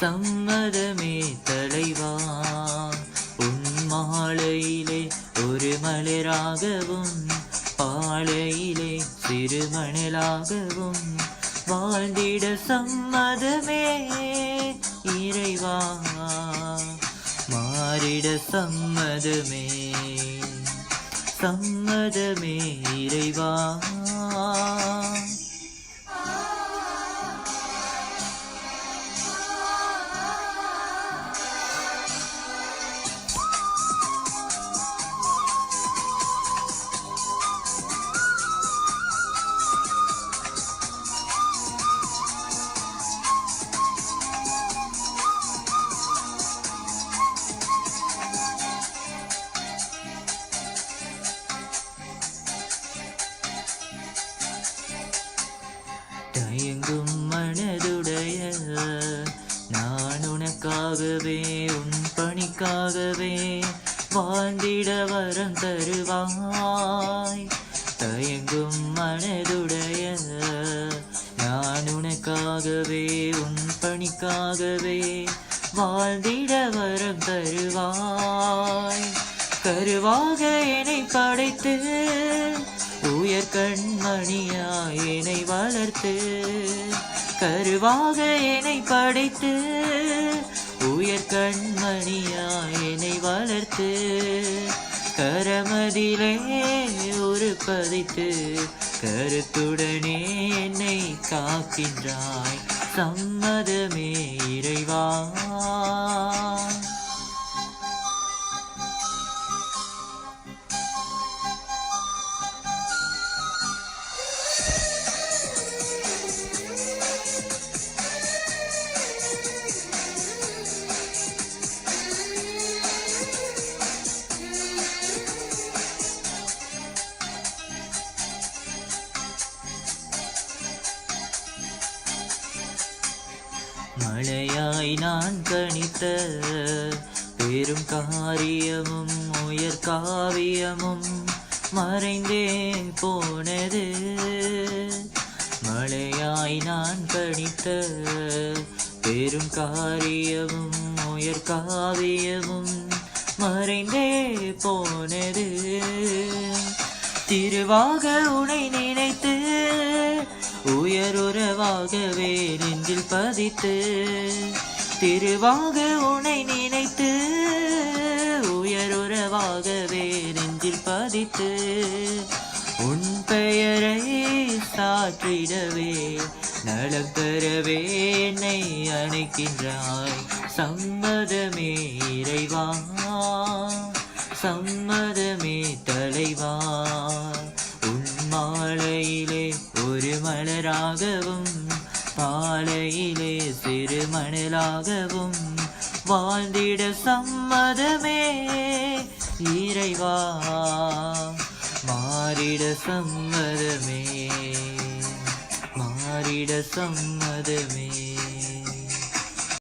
சம்மதமே தலைவா. உன் மாலையிலே ஒரு மலராகவும் பாலையிலே சிறுமணலாகவும் வாழ்ந்திட சம்மதமே இறைவா. மாறிட சம்மதமே சம்மதமே இறைவா. தயங்கும் மனதுடைய நான் உனக்காகவே உன் பணிக்காகவே வாழ்ந்திட வரம் தருவாய். தயங்கும் மனதுடைய நான் உனக்காகவே உன் பணிக்காகவே வாழ்ந்திட வரம் தருவாய். கருவாக என்னை படைத்து உயர் கண்மணியாய் என்னை வளர்த்து கருவாக என்னை படைத்து உயர் கண்மணியாய் என்னை வளர்த்து கரமதிலே ஒரு பதித்து கருத்துடனே என்னை காக்கின்றாய் சம்மதமே இறைவா. மழையாய் நான் கணித்த பெரும் காரியமும் உயர் காவியமும் மறைந்தே போனது. மழையாய் நான் கணித்த பெரும் காரியமும் உயர் காவியமும் மறைந்தே போனது. திருவாக உனை நினைத்து உயருறவாகவே நெஞ்சில் பதித்து திருவாக உனை நினைத்து உயருறவாகவே நெஞ்சில் பதித்து உன் பெயரை சாற்றிடவே நலம் பெறவே என்னை அணைக்கின்றாய். சம்மதமே இறைவா சம்மதமே தலைவா. மலராகவும் பாலையிலே சிறுமணலாகவும் வாழ்ந்திட சம்மதமே இறைவா. மாறிட சம்மதமே மாறிட சம்மதமே.